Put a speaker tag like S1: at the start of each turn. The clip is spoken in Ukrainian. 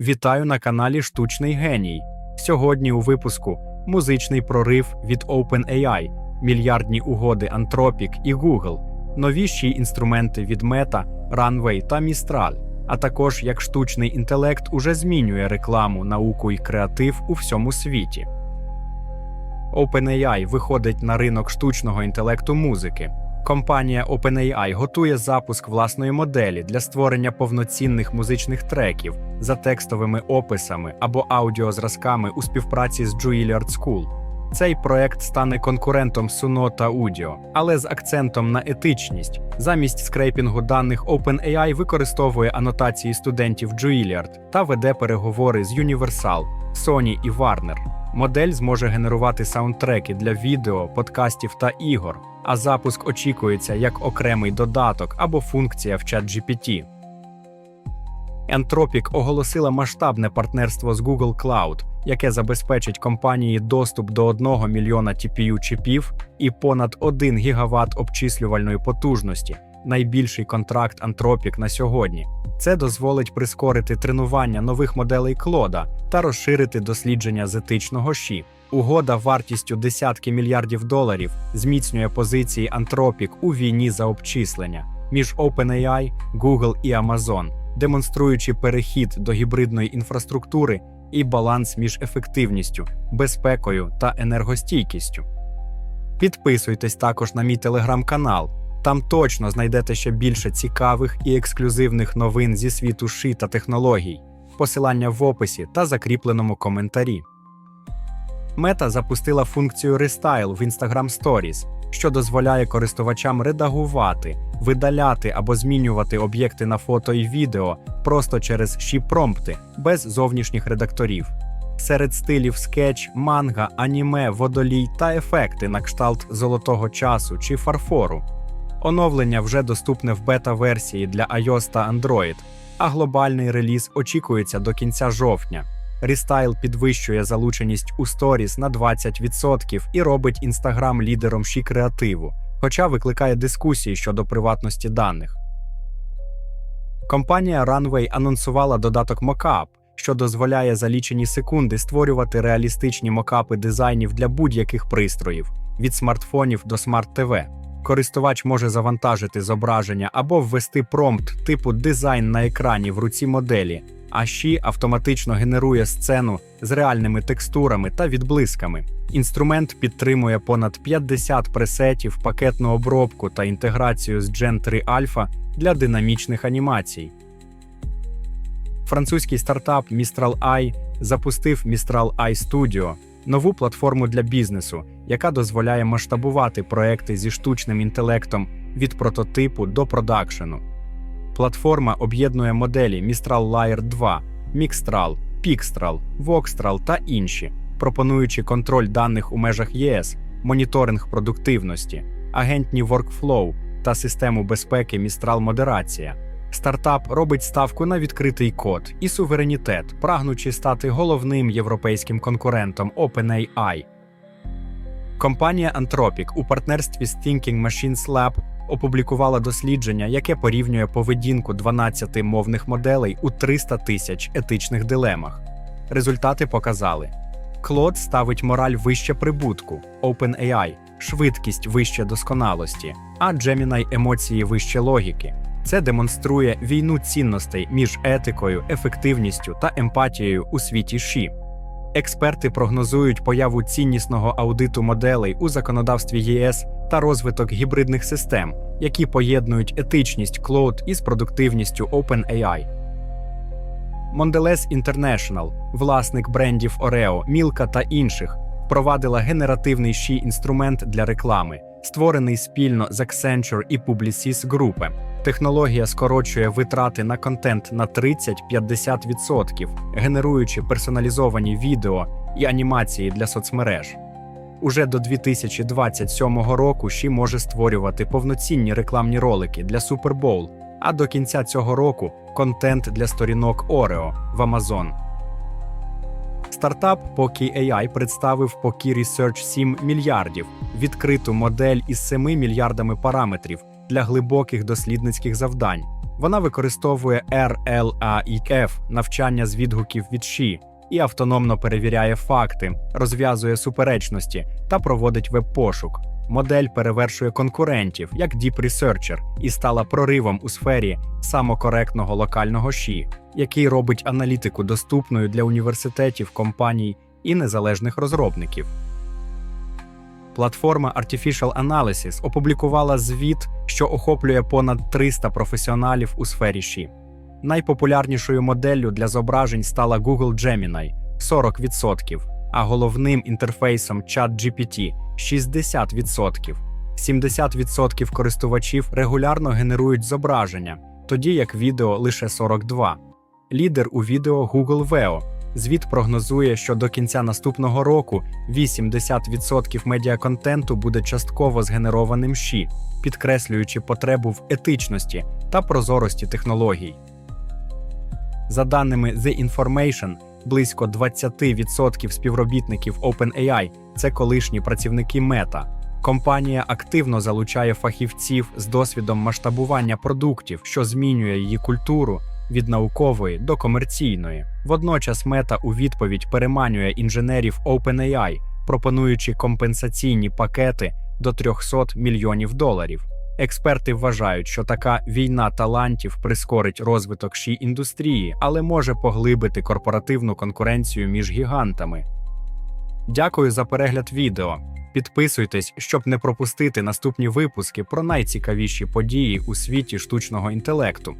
S1: Вітаю на каналі Штучний Геній. Сьогодні у випуску музичний прорив від OpenAI, мільярдні угоди Anthropic і Google, новіші інструменти від Meta, Runway та Mistral, а також як штучний інтелект уже змінює рекламу, науку і креатив у всьому світі. OpenAI виходить на ринок штучного інтелекту музики. Компанія OpenAI готує запуск власної моделі для створення повноцінних музичних треків за текстовими описами або аудіозразками у співпраці з Juilliard School. Цей проект стане конкурентом Suno та Udio, але з акцентом на етичність. Замість скрейпінгу даних OpenAI використовує анотації студентів Juilliard та веде переговори з Universal, Sony і Warner. Модель зможе генерувати саундтреки для відео, подкастів та ігор, а запуск очікується як окремий додаток або функція в ChatGPT. Anthropic оголосила масштабне партнерство з Google Cloud, яке забезпечить компанії доступ до 1 мільйона TPU чіпів і понад 1 гігаватт обчислювальної потужності, найбільший контракт Anthropic на сьогодні. Це дозволить прискорити тренування нових моделей Клода та розширити дослідження з етичного ШІ. Угода вартістю десятки мільярдів доларів зміцнює позиції Anthropic у війні за обчислення між OpenAI, Google і Amazon, демонструючи перехід до гібридної інфраструктури і баланс між ефективністю, безпекою та енергостійкістю. Підписуйтесь також на мій телеграм-канал. Там точно знайдете ще більше цікавих і ексклюзивних новин зі світу ши та технологій, посилання в описі та закріпленому коментарі. Мета запустила функцію Restyle в Instagram Stories, що дозволяє користувачам редагувати, видаляти або змінювати об'єкти на фото і відео просто через ші-промпти без зовнішніх редакторів. Серед стилів скетч, манга, аніме, водолій та ефекти на кшталт золотого часу чи фарфору. Оновлення вже доступне в бета-версії для iOS та Android, а глобальний реліз очікується до кінця жовтня. Restyle підвищує залученість у сторіс на 20% і робить Instagram лідером ші креативу, хоча викликає дискусії щодо приватності даних. Компанія Runway анонсувала додаток Mockup, що дозволяє за лічені секунди створювати реалістичні мокапи дизайнів для будь-яких пристроїв від смартфонів до смарт-ТВ. Користувач може завантажити зображення або ввести промпт типу дизайн на екрані в руці моделі, а ще автоматично генерує сцену з реальними текстурами та відблисками. Інструмент підтримує понад 50 пресетів, пакетну обробку та інтеграцію з Gen 3 Alpha для динамічних анімацій. Французький стартап Mistral AI запустив Mistral AI Studio – нову платформу для бізнесу, яка дозволяє масштабувати проекти зі штучним інтелектом від прототипу до продакшену. Платформа об'єднує моделі Mistral Layer 2, Mixtral, Pixtral, Voxtral та інші, пропонуючи контроль даних у межах ЄС, моніторинг продуктивності, агентні workflow та систему безпеки Mistral Модерація. Стартап робить ставку на відкритий код і суверенітет, прагнучи стати головним європейським конкурентом OpenAI. Компанія Anthropic у партнерстві з Thinking Machines Lab опублікувала дослідження, яке порівнює поведінку 12 мовних моделей у 300 тисяч етичних дилемах. Результати показали: Claude ставить мораль вище прибутку, OpenAI – швидкість вище досконалості, а Gemini – емоції вище логіки. Це демонструє війну цінностей між етикою, ефективністю та емпатією у світі ШІ. Експерти прогнозують появу ціннісного аудиту моделей у законодавстві ЄС та розвиток гібридних систем, які поєднують етичність Cloud із продуктивністю OpenAI. Mondelez International, власник брендів Oreo, Milka та інших, впровадила генеративний ші інструмент для реклами, створений спільно з Accenture і Publicis Group. Технологія скорочує витрати на контент на 30-50%, генеруючи персоналізовані відео і анімації для соцмереж. Уже до 2027 року Ші може створювати повноцінні рекламні ролики для Super Bowl, а до кінця цього року контент для сторінок Oreo в Amazon. Стартап Poki AI представив Poki Research 7 мільярдів, відкриту модель із 7 мільярдами параметрів для глибоких дослідницьких завдань. Вона використовує RLAIF – навчання з відгуків від Ші і автономно перевіряє факти, розв'язує суперечності та проводить веб-пошук. Модель перевершує конкурентів як Deep Researcher і стала проривом у сфері самокоректного локального ШІ, який робить аналітику доступною для університетів, компаній і незалежних розробників. Платформа Artificial Analysis опублікувала звіт, що охоплює понад 300 професіоналів у сфері ШІ. Найпопулярнішою моделлю для зображень стала Google Gemini 40%, а головним інтерфейсом ChatGPT 60%. 70% користувачів регулярно генерують зображення, тоді як відео лише 42%. Лідер у відео Google Veo. Звіт прогнозує, що до кінця наступного року 80% медіаконтенту буде частково згенерованим ЩІ, підкреслюючи потребу в етичності та прозорості технологій. За даними The Information, близько 20% співробітників OpenAI – це колишні працівники Мета. Компанія активно залучає фахівців з досвідом масштабування продуктів, що змінює її культуру від наукової до комерційної. Водночас мета у відповідь переманює інженерів OpenAI, пропонуючи компенсаційні пакети до 300 мільйонів доларів. Експерти вважають, що така війна талантів прискорить розвиток ші індустрії, але може поглибити корпоративну конкуренцію між гігантами. Дякую за перегляд відео. Підписуйтесь, щоб не пропустити наступні випуски про найцікавіші події у світі штучного інтелекту.